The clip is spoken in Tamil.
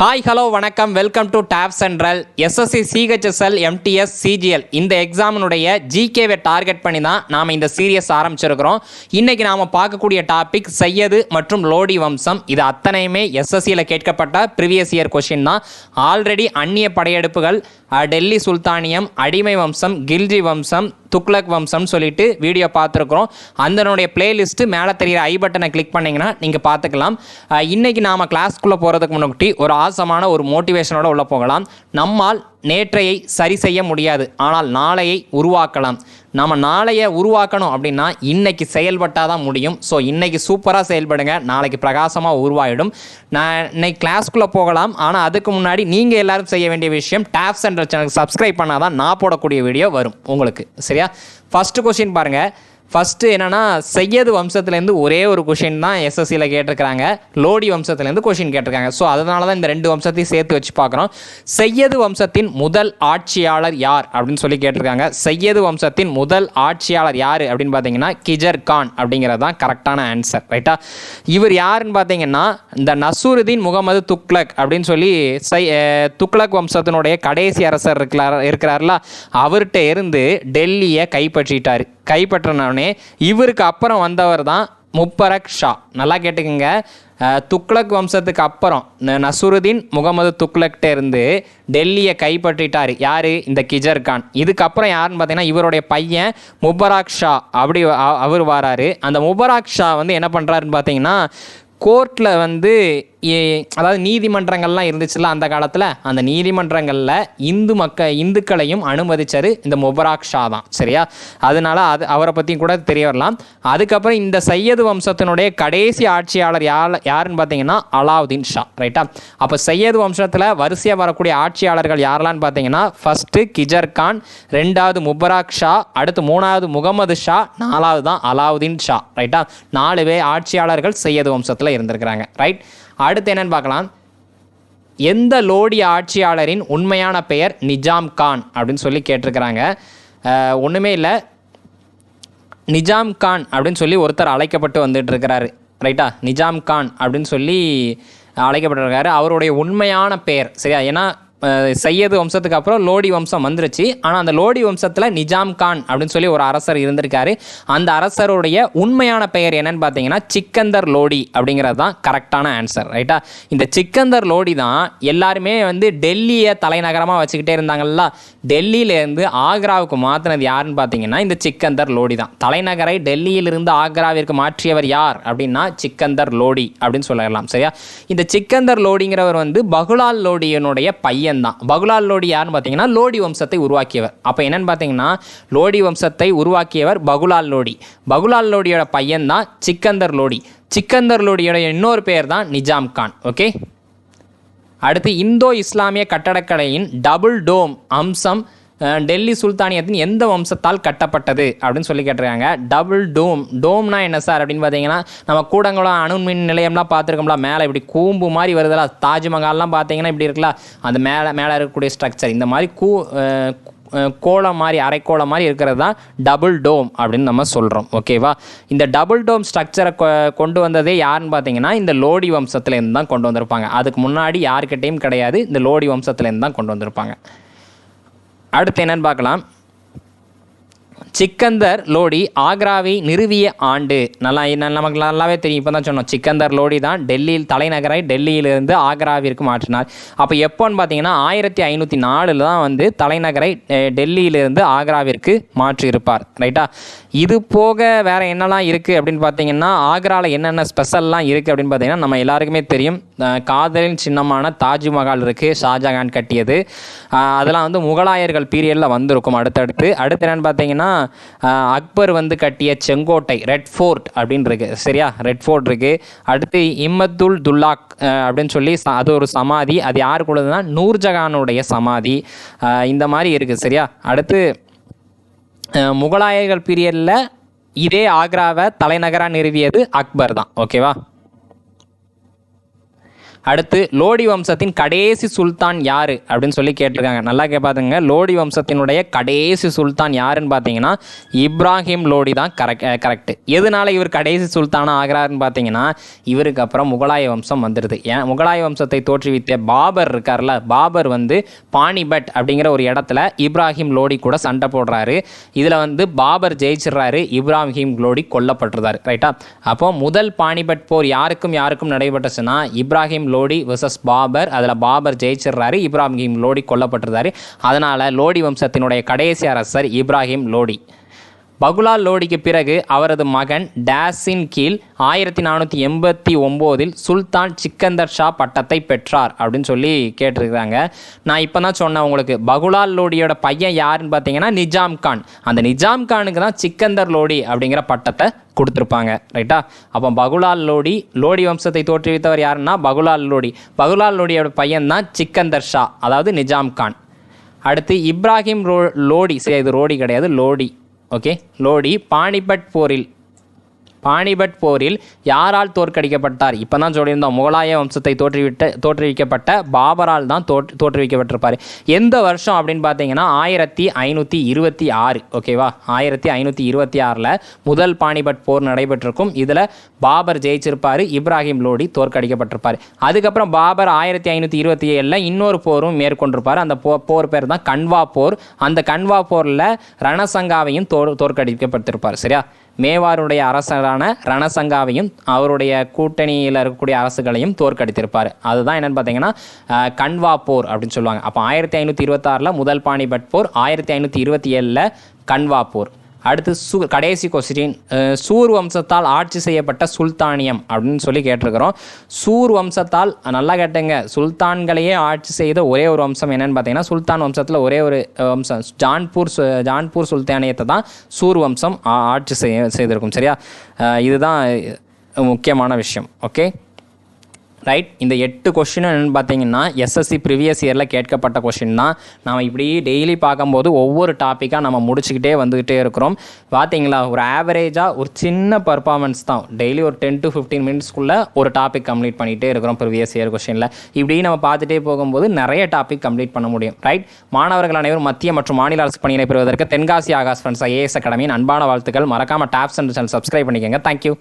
ஹாய் ஹலோ வணக்கம். Welcome to tab central SSC CHSL MTS CGL இந்த எக்ஸாமினுடைய ஜிகேவை டார்கெட் பண்ணி தான் நாம் இந்த சீரியஸ் ஆரம்பிச்சிருக்கிறோம். இன்றைக்கி நாம் பார்க்கக்கூடிய டாபிக் சையது மற்றும் லோடி வம்சம். இது அத்தனையுமே எஸ்எஸ்சியில் கேட்கப்பட்ட ப்ரீவியஸ் இயர் கொஷின் தான். ஆல்ரெடி அந்நிய படையெடுப்புகள் டெல்லி சுல்தானியம் அடிமை வம்சம் கில்ஜி வம்சம் துக்ளக் வம்சம்னு சொல்லிட்டு வீடியோ பார்த்துருக்குறோம். அதனுடைய பிளேலிஸ்ட்டு மேலே தெரியிற ஐ பட்டனை கிளிக் பண்ணிங்கன்னா நீங்கள் பார்த்துக்கலாம். இன்றைக்கி நாம் கிளாஸ்க்குள்ளே போகிறதுக்கு முன்னாடி ஒரு ஆசமான ஒரு மோட்டிவேஷனோட உள்ளே போகலாம். நம்மால் நேற்றையை சரி செய்ய முடியாது. ஆனால் நாளையை உருவாக்கலாம். நம்ம நாளையை உருவாக்கணும் அப்படின்னா இன்னைக்கு செயல்பட்டால் தான் முடியும். ஸோ இன்னைக்கு சூப்பராக செயல்படுங்க. நாளைக்கு பிரகாசமாக உருவாயிடும். நான் இன்னைக்கு கிளாஸ்க்குள்ளே போகலாம். ஆனால் அதுக்கு முன்னாடி நீங்கள் எல்லாரும் செய்ய வேண்டிய விஷயம் டேப் சென்டர் சேனலுக்கு சப்ஸ்கிரைப் பண்ணால் தான் நான் போடக்கூடிய வீடியோ வரும். உங்களுக்கு. சரியா? ஃபஸ்ட்டு கொஷின் பாருங்கள் ஃபஸ்ட்டு என்னென்னா செய்யது வம்சத்துலேருந்து ஒரே ஒரு கொஷின் தான் எஸ்எஸ்சியில் கேட்டிருக்கிறாங்க. லோடி வம்சத்துலேருந்து கொஷின் கேட்டிருக்காங்க. ஸோ அதனால தான் இந்த ரெண்டு வம்சத்தையும் சேர்த்து வச்சு பார்க்குறோம். செய்யது வம்சத்தின் முதல் ஆட்சியாளர் யார் அப்படின்னு சொல்லி கேட்டிருக்காங்க. செய்யது வம்சத்தின் முதல் ஆட்சியாளர் யார் அப்படின்னு பார்த்தீங்கன்னா கிஜர் கான் அப்படிங்கிறது தான் கரெக்டான ஆன்சர் ரைட்டா இவர் யாருன்னு பார்த்தீங்கன்னா இந்த நசூருதீன் முகமது துக்ளக் அப்படின்னு சொல்லி சை துக்லக் துக்ளக் வம்சத்தினுடைய கடைசி அரசர் இருக்கிறார் இருக்கிறார்ல அவர்கிட்ட இருந்து டெல்லியை கைப்பற்றிட்டார். கைப்பற்றினோடனே இவருக்கு அப்புறம் வந்தவர் தான் முப்பரக் ஷா. நல்லா கேட்டுக்கோங்க. துக்ளக் வம்சத்துக்கு அப்புறம் நசுருதீன் முகமது துக்ளக்கிட்ட இருந்து டெல்லியை கைப்பற்றிட்டார். யார்? இந்த கிஜர் கான். இதுக்கப்புறம் யாருன்னு பார்த்தீங்கன்னா இவருடைய பையன் முபராக் ஷா அப்படி அவர் வராரு. அந்த முபராக் ஷா வந்து என்ன பண்ணுறாருன்னு பார்த்தீங்கன்னா கோர்ட்டில் வந்து அதாவது நீதிமன்றங்கள்லாம் இருந்துச்சுல்ல அந்த காலத்தில்? அந்த நீதிமன்றங்களில் இந்து மக்க இந்துக்களையும் அனுமதிச்சார் இந்த முபராக் ஷா தான் சரியா? அதனால அது அவரை பற்றியும் கூட தெரிய வரலாம். அதுக்கப்புறம் இந்த சையது வம்சத்தினுடைய கடைசி ஆட்சியாளர் யார் யாருன்னு பார்த்தீங்கன்னா அலாவுதீன் ஷா ரைட்டா? அப்போ சையது வம்சத்தில் வரிசையாக வரக்கூடிய ஆட்சியாளர்கள் யாரெல்லாம் பார்த்தீங்கன்னா ஃபஸ்ட்டு கிஜர் கான் ரெண்டாவது முபராக் ஷா அடுத்து மூணாவது முகமது ஷா நாலாவது தான் அலாவுதீன் ஷா ரைட்டா? நாலு பேர் ஆட்சியாளர்கள் சையது வம்சத்தில் இருந்திருக்கிறாங்க ரைட்? அடுத்து என்னன்னு பார்க்கலாம். எந்த லோடி ஆட்சியாளரின் உண்மையான பெயர் நிஜாம் கான் அப்படின்னு சொல்லி கேட்டிருக்கிறாங்க. ஒன்றுமே இல்லை. நிஜாம் கான் அப்படின்னு சொல்லி ஒருத்தர் அழைக்கப்பட்டு வந்துட்டு இருக்கிறாரு ரைட்டா? நிஜாம் கான் அப்படின்னு சொல்லி அழைக்கப்பட்டிருக்காரு. அவருடைய உண்மையான பெயர். சரியா? ஏன்னா சையது வம்சத்துக்கு அப்புறம் லோடி வம்சம் வந்துருச்சு. ஆனால் அந்த லோடி வம்சத்தில் நிஜாம் கான் அப்படின்னு சொல்லி ஒரு அரசர் இருந்திருக்காரு. அந்த அரசருடைய உண்மையான பெயர் என்னன்னு பார்த்தீங்கன்னா சிக்கந்தர் லோடி அப்படிங்கிறது தான் கரெக்டான ஆன்சர் ரைட்டா இந்த சிக்கந்தர் லோடி தான் எல்லாருமே வந்து டெல்லியை தலைநகரமாக வச்சுக்கிட்டே இருந்தாங்கல்ல. டெல்லியிலேருந்து ஆக்ராவுக்கு மாற்றினது யாருன்னு பார்த்தீங்கன்னா இந்த சிக்கந்தர் லோடி தான். தலைநகரை டெல்லியிலிருந்து ஆக்ராவிற்கு மாற்றியவர் யார் அப்படின்னா சிக்கந்தர் லோடி அப்படின்னு சொல்லலாம் சரியா? இந்த சிக்கந்தர் லோடிங்கிறவர் வந்து பகுலால் லோடியனுடைய பையன். தான் பகுலால் லோடி யாருன்னு பார்த்தீங்கன்னா லோடி வம்சத்தை உருவாக்கியவர். அப்போ என்னன்னு பார்த்தீங்கன்னா லோடி வம்சத்தை உருவாக்கியவர் பகுலால் லோடி. பகுலால் லோடியோட பையன் தான் சிக்கந்தர் லோடி. சிக்கந்தர் லோடியோட இன்னொரு பேர் தான் நிஜாம் கான். ஓகே? அடுத்து இந்தோ இஸ்லாமிய கட்டடக்கலையின் டபுள் டோம் அம்சம் டெல்லி சுல்தானியத்தின் எந்த வம்சத்தால் கட்டப்பட்டது அப்படின்னு சொல்லி கேட்டிருக்காங்க. டபுள் டோம். டோம்னா என்ன சார் அப்படின்னு பார்த்தீங்கன்னா நம்ம கூடங்குளம் அணுமின் நிலையம்லாம் பார்த்துருக்கோம்ல மேலே இப்படி கூம்பு மாதிரி வருதுல தாஜ்மஹால்லாம் பார்த்தீங்கன்னா இப்படி இருக்குல்ல அந்த மேலே மேலே இருக்கக்கூடிய ஸ்ட்ரக்சர் இந்த மாதிரி கூ கோலம் மாதிரி அரைக்கோளம் மாதிரி இருக்கிறது தான் டபுள் டோம் அப்படின்னு நம்ம சொல்கிறோம் ஓகேவா இந்த டபுள் டோம் ஸ்ட்ரக்சரை கொண்டு வந்ததே யாருன்னு பார்த்தீங்கன்னா இந்த லோடி வம்சத்துலேருந்து தான் கொண்டு வந்திருப்பாங்க. அதுக்கு முன்னாடி யாருக்கிட்டேயும் கிடையாது இந்த லோடி வம்சத்துலேருந்து தான் கொண்டு வந்திருப்பாங்க. அடுத்து என்னன்னு பார்க்கலாம். சிக்கந்தர் லோடி ஆக்ராவை நிறுவிய ஆண்டு. நல்லா என்ன- நமக்கு நல்லாவே தெரியும். இப்போ தான் சொன்னோம். சிக்கந்தர் லோடி தான் டெல்லியில் தலைநகரை டெல்லியிலிருந்து ஆக்ராவிற்கு மாற்றினார். அப்போ எப்போன்னு பார்த்தீங்கன்னா ஆயிரத்தி ஐநூற்றி நாலில் தான் வந்து தலைநகரை டெல்லியிலிருந்து ஆக்ராவிற்கு மாற்றியிருப்பார். ரைட்டா? இது போக வேறு என்னெல்லாம் இருக்குது அப்படின்னு பார்த்தீங்கன்னா ஆக்ராவில் என்னென்ன ஸ்பெஷல்லாம் இருக்குது அப்படின்னு பார்த்தீங்கன்னா நம்ம எல்லாருக்குமே தெரியும். காதலின் சின்னமான தாஜ்மஹால் இருக்குது ஷாஜகான் கட்டியது. அதெல்லாம் வந்து முகலாயர்கள் பீரியடில் வந்திருக்கும் அடுத்தடுத்து. அடுத்து என்னென்னு பார்த்தீங்கன்னா பார்த்தீங்கன்னா அக்பர் வந்து கட்டிய செங்கோட்டை ரெட் ஃபோர்ட் அப்படின்னு இருக்கு சரியா? ரெட் ஃபோர்ட் இருக்கு. அடுத்து இம்மத்துல் துல்லாக் அப்படின்னு சொல்லி அது ஒரு சமாதி. அது யாருக்குள்ளதுன்னா நூர்ஜஹானுடைய சமாதி. இந்த மாதிரி இருக்குது சரியா? அடுத்து முகலாயர்கள் பீரியடில் இதே ஆக்ராவை தலைநகராக நிறுவியது அக்பர் தான். ஓகேவா அடுத்து லோடி வம்சத்தின் கடைசி சுல்தான் யார் அப்படின்னு சொல்லி கேட்டிருக்காங்க. நல்லா கேட்பாதுங்க பார்த்துங்க லோடி வம்சத்தினுடைய கடைசி சுல்தான் யாருன்னு பார்த்தீங்கன்னா இப்ராஹிம் லோடி தான் கரெக்ட் கரெக்ட் எதனால இவர் கடைசி சுல்தானாக ஆகிறாருன்னு பார்த்தீங்கன்னா இவருக்கு அப்புறம் முகலாய வம்சம் வந்துடுது ஏன்? முகலாய வம்சத்தை தோற்றுவித்த பாபர் இருக்கார்ல பாபர் வந்து பானிபட் அப்படிங்கிற ஒரு இடத்துல இப்ராஹிம் லோடி கூட சண்டை போடுறாரு. இதில் வந்து பாபர் ஜெயிச்சிடுறாரு இப்ராஹிம் லோடி கொல்லப்பட்டிருந்தார். ரைட்டா அப்போ முதல் பானிபட் போர் யாருக்கும் யாருக்கும் நடைபெற்றுச்சுன்னா இப்ராஹிம் லோடி வெர்சஸ் பாபர். அதில் பாபர் ஜெயிச்சிடுறாரு. இப்ராஹிம் லோடி கொல்லப்பட்டிருந்தாரு. அதனால் லோடி வம்சத்தினுடைய கடைசி அரசர் இப்ராஹிம் லோடி. பகுலால் லோடிக்கு பிறகு அவரது மகன் டேஸின் கீழ் ஆயிரத்தி நானூற்றி எண்பத்தி ஒம்போதில் சுல்தான் சிக்கந்தர் ஷா பட்டத்தை பெற்றார் அப்படின்னு சொல்லி கேட்டிருக்காங்க நான் இப்போ தான் சொன்னேன் உங்களுக்கு பகுலால் லோடியோட பையன் யாருன்னு பார்த்தீங்கன்னா நிஜாம் கான். அந்த நிஜாம் கானுக்கு தான் சிக்கந்தர் லோடி அப்படிங்கிற பட்டத்தை கொடுத்துருப்பாங்க ரைட்டா அப்போ பகுலால் லோடி லோடி வம்சத்தை தோற்றுவித்தவர் யாருன்னா பகுலால் லோடி. பகுலால் லோடியோட பையன் தான் சிக்கந்தர் ஷா அதாவது நிஜாம் கான். அடுத்து இப்ராஹிம் ரோ லோடி சரி இது ரோடி கிடையாது லோடி. ஓகே? லோடி பானிபட் போரில் பாணிபட் போரில் யாரால் தோற்கடிக்கப்பட்டார்? இப்போ தான் சொல்லியிருந்தோம் முகலாய வம்சத்தை தோற்றுவிட்ட தோற்றுவிக்கப்பட்ட பாபரால் தான் தோற்று தோற்றுவிக்கப்பட்டிருப்பார். எந்த வருஷம் அப்படின்னு பார்த்தீங்கன்னா ஆயிரத்தி ஐநூற்றி இருபத்தி ஆறு ஓகேவா ஆயிரத்தி ஐநூற்றி இருபத்தி ஆறில் முதல் பாணிபட் போர் நடைபெற்றிருக்கும். இதில் பாபர் ஜெயிச்சிருப்பார் இப்ராஹிம் லோடி தோற்கடிக்கப்பட்டிருப்பார். அதுக்கப்புறம் பாபர் ஆயிரத்தி ஐநூற்றி இருபத்தி ஏழில் இன்னொரு போரும் மேற்கொண்டிருப்பார். அந்த போ போர் பேர் தான் கன்வா போர். அந்த கன்வா போரில் ரணசங்காவையும் தோ தோற்கடிக்கப்பட்டிருப்பார் சரியா? மேவாருடைய அரசரான ரணசங்காவையும் அவருடைய கூட்டணியில் இருக்கக்கூடிய அரசுகளையும் தோற்கடித்திருப்பார். அதுதான் என்னென்னு பார்த்தீங்கன்னா கண்வா போர் அப்படின்னு சொல்லுவாங்க. அப்போ ஆயிரத்தி ஐநூற்றி இருபத்தாறில் முதல் பாணிபட் போர் ஆயிரத்தி ஐநூற்றி இருபத்தி ஏழில் கண்வா போர். அடுத்து சூ கடைசி கொஸ்டின் சூர் வம்சத்தால் ஆட்சி செய்யப்பட்ட சுல்தானியம் அப்படின்னு சொல்லி கேட்டிருக்கிறோம். சூர் வம்சத்தால் நல்லா கேட்டுங்க. சுல்தான்களையே ஆட்சி செய்த ஒரே ஒரு வம்சம் என்னன்னு பார்த்தீங்கன்னா சுல்தான் வம்சத்தில் ஒரே ஒரு வம்சம். ஜான்பூர் சு- ஜான்பூர் சுல்தானியத்தை தான் சூர் வம்சம் ஆட்சி செய்ய செய்திருக்கும். சரியா? இதுதான் முக்கியமான விஷயம். ஓகே? ரைட் இந்த எட்டு கொஷின் என்னென்னு பார்த்தீங்கன்னா எஸ்எஸ்சி ப்ரிவியஸ் இயரில் கேட்கப்பட்ட கொஷின் தான். நம்ம இப்படி டெய்லி பார்க்கும்போது ஒவ்வொரு டாப்பிக்காக நம்ம முடிச்சுக்கிட்டே வந்துக்கிட்டே இருக்கிறோம். பார்த்தீங்களா ஒரு ஆவரேஜாக ஒரு சின்ன பர்ஃபார்மன்ஸ் தான். டெய்லி ஒரு டென் டு ஃபிஃப்டீன் மினிட்ஸ்க்குள்ளே ஒரு டாபிக் கம்ப்ளீட் பண்ணிகிட்டே இருக்கிறோம் ப்ரிவியஸ் இயர் கொஷினில் இப்படி நம்ம பார்த்துட்டே போகும்போது நிறைய டாபிக் கம்ப்ளீட் பண்ண முடியும் ரைட் மாணவர்கள் அனைவரும் மத்திய மற்றும் மாநில அரசு பணியினை பெறுவதற்கு தென்காசி ஆகாஷ் ஃப்ரெண்ட்ஸ் ஐஏஎஸ் அகாடமியின் அன்பான வாழ்த்துக்கள். மறக்காம டாப்ஸ் அண்ட் சேனல் சப்ஸ்கிரைப் பண்ணிக்கோங்க தேங்க்யூ